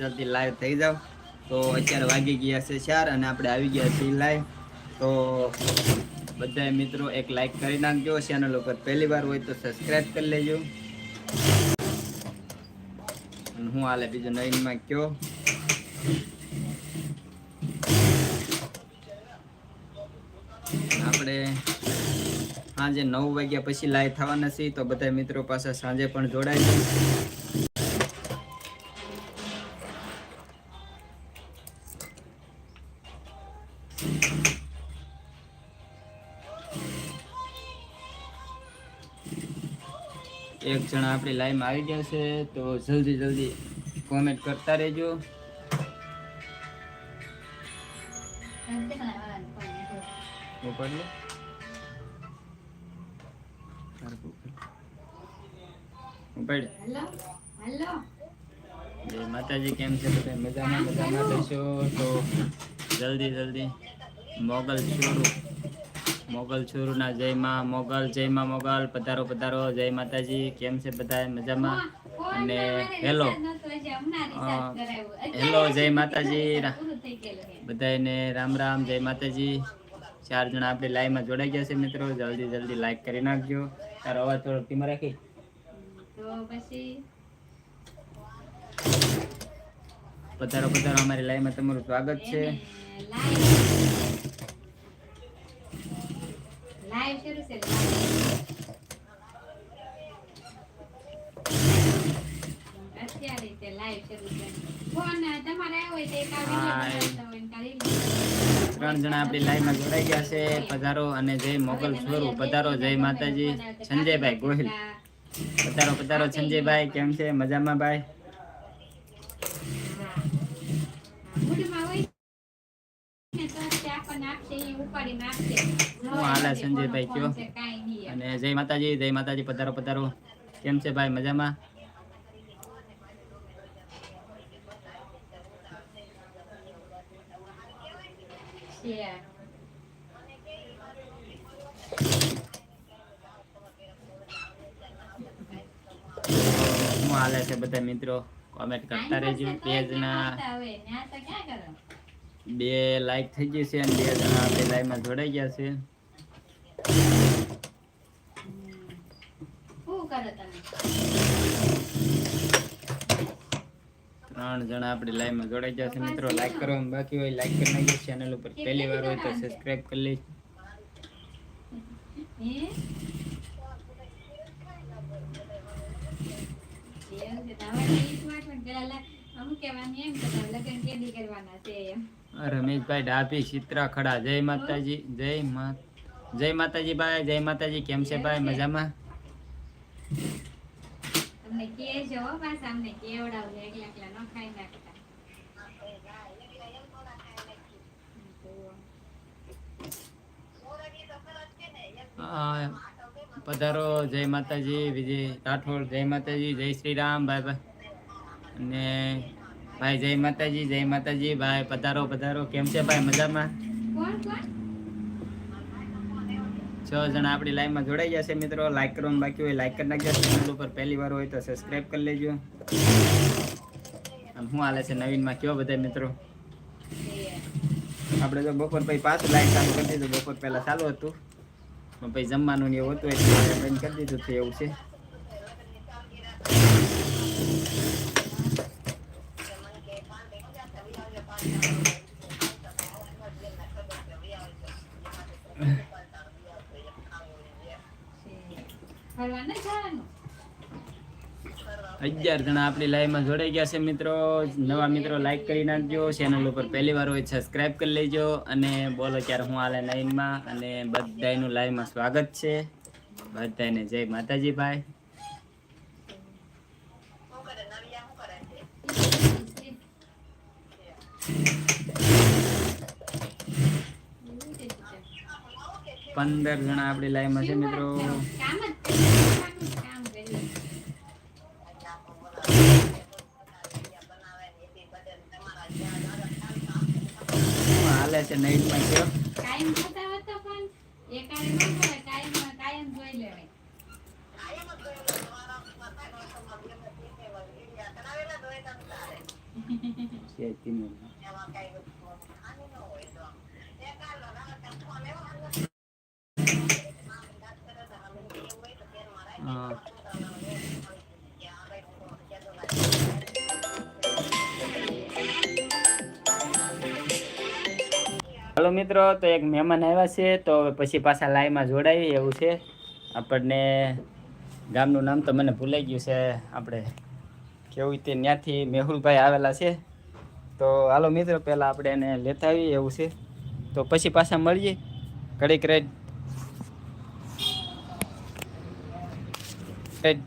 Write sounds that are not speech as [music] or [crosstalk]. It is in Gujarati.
જલ્દી લાઈવ થઈ જાવ તો અત્યારે વાગી ગયા છે ચાર અને આપણે આવી ગયા છીએ લાઈવ તો બધા મિત્રો એક લાઈક કરી નાખજો. ચેનલ ઉપર પહેલી વાર હોય તો સબસ્ક્રાઇબ કરી લેજો. હું હાલે બીજું નવીનમાં કયો? આપણે સાંજે નવ વાગ્યા પછી લાઈવ થવાના છીએ. તો બધા મિત્રો પાસે સાંજે પણ જોડાય. એક જણા આપણી લાઈનમાં આવી ગયા છે, તો જલ્દી જલ્દી કોમેન્ટ કરતા રહેજો. માતાજી કેમ છે? બધા મજામાં? મજામાં રહેશો તો જલ્દી જલ્દી. મોગલ છોરું. મોગલ છોરુના જય માં મોગલ જય માં મોગલ પધારો પધારો. જય માતાજી કેમ છે બધા મજામાં? અને હેલો. હેલો જય માતાજી. બધાને રામ રામ જય માતાજી. ચાર જણા આપણે લાઈવમાં જોડાઈ ગયા છે મિત્રો. જલ્દી જલ્દી લાઈક કરી નાખજો. તારો અવાજ થોડો ધીમો રાખી. પધારો પધારો. અમારી લાઈવમાં તમારું સ્વાગત છે. લો. ત્રણ જણા આપણી લાઈવમાં જોડાઈ ગયા છે, પધારો અને જય મોગલ સ્વરૂપ, પધારો જય માતાજી, સંજયભાઈ ગોહિલ પધારો પધારો સંજયભાઈ, કેમ છે મજામાં ભાઈ આપણને આપશે, એ ઉપાડીને આપશે. હું હાલે સંજયભાઈ કયો? અને જય માતાજી જય માતાજી પધારો પધારો કેમ છે ભાઈ મજામાં હું હાલે છે બધા મિત્રો કોમેન્ટ કરતા રહેજો આની બે લાઈક થઈ ગઈ છે અને બે જણા આપણી લાઈવમાં જોડાઈ ગયા છે. ત્રણ જણા આપણી લાઈવમાં જોડાઈ ગયા છે મિત્રો. લાઈક કરવાનું બાકી હોય લાઈક કરી નાખજો ચેનલ ઉપર પહેલી વાર હોય તો સબસ્ક્રાઇબ કરી લેજો. અમુક કહેવાનું એમ લગ્ન કેદી કરવાના છે એમ. રમેશભાઈ ડાભી ચિત્રા ખડા જય માતાજી જય મા જય માતાજી ભાઈ જય માતાજી કેમ છે ભાઈ મજામાં તમને કહેજો હો પાછા અમને કેવડાવજો એકલા એકલા ન ખાઈ નાખતા. આ, પધારો જય માતાજી વિજય રાઠોડ જય માતાજી જય શ્રી રામ ભાઈ ભાઈ અને ભાઈ જય માતાજી જય માતાજી. ભાઈ પધારો પધારો. કેમ છે ભાઈ મજામાં? છ જણા આપણી લાઈનમાં જોડાઈ જશે મિત્રો. લાઈક કરવાનું બાકી હોય લાઈક કરી નાખજો. ચેનલ ઉપર પહેલી વાર હોય તો સબસ્ક્રાઈબ કરી લેજો. આમ શું હાલે છે નવીનમાં? કયો બધા મિત્રો? આપણે તો બપોર પછી પાછું લાઈટ ચાલુ કરી દીધું. બપોર પહેલાં ચાલુ હતું. પણ પછી જમવાનું એવું હતું એટલે બંધ કરી દીધું એવું છે છે. ફરવા ન જવાનું અગિયાર જણા આપણી લાઈવમાં જોડાઈ ગયા છે મિત્રો. નવા મિત્રો લાઈક કરી નાખજો. ચેનલ ઉપર પહેલી વાર હોય સબસ્ક્રાઈબ કરી લેજો. અને બોલો ત્યારે હું આલે લાઈનમાં અને બધાનું લાઈવમાં સ્વાગત છે. બધાને જય માતાજી ભાઈ. પંદર જણા આપણી લાઈવમાં છે મિત્રો કામ જ કરીએ. કામ કરીએ. હાલે છે નાઇટમાં કયો કાયમ થતા હોત તો પણ કાયમ ન કરે કાયમ કાયમ જોઈ લેવાય. [laughs] કે તીનું. હાલો મિત્રો, તો એક મહેમાન આવ્યા છે, તો હવે પછી પાછા લાઈવમાં જોડાય એવું છે. આપણને ગામનું નામ તો મને ભૂલાઈ ગયું છે, આપણે કેવું તે ત્યાંથી મેહુલભાઈ આવેલા છે. તો હાલો મિત્રો, પહેલાં આપણે એને લેતા આવીએ એવું છે. તો પછી પાછા મળીએ. ઘડીક રેડ રેડ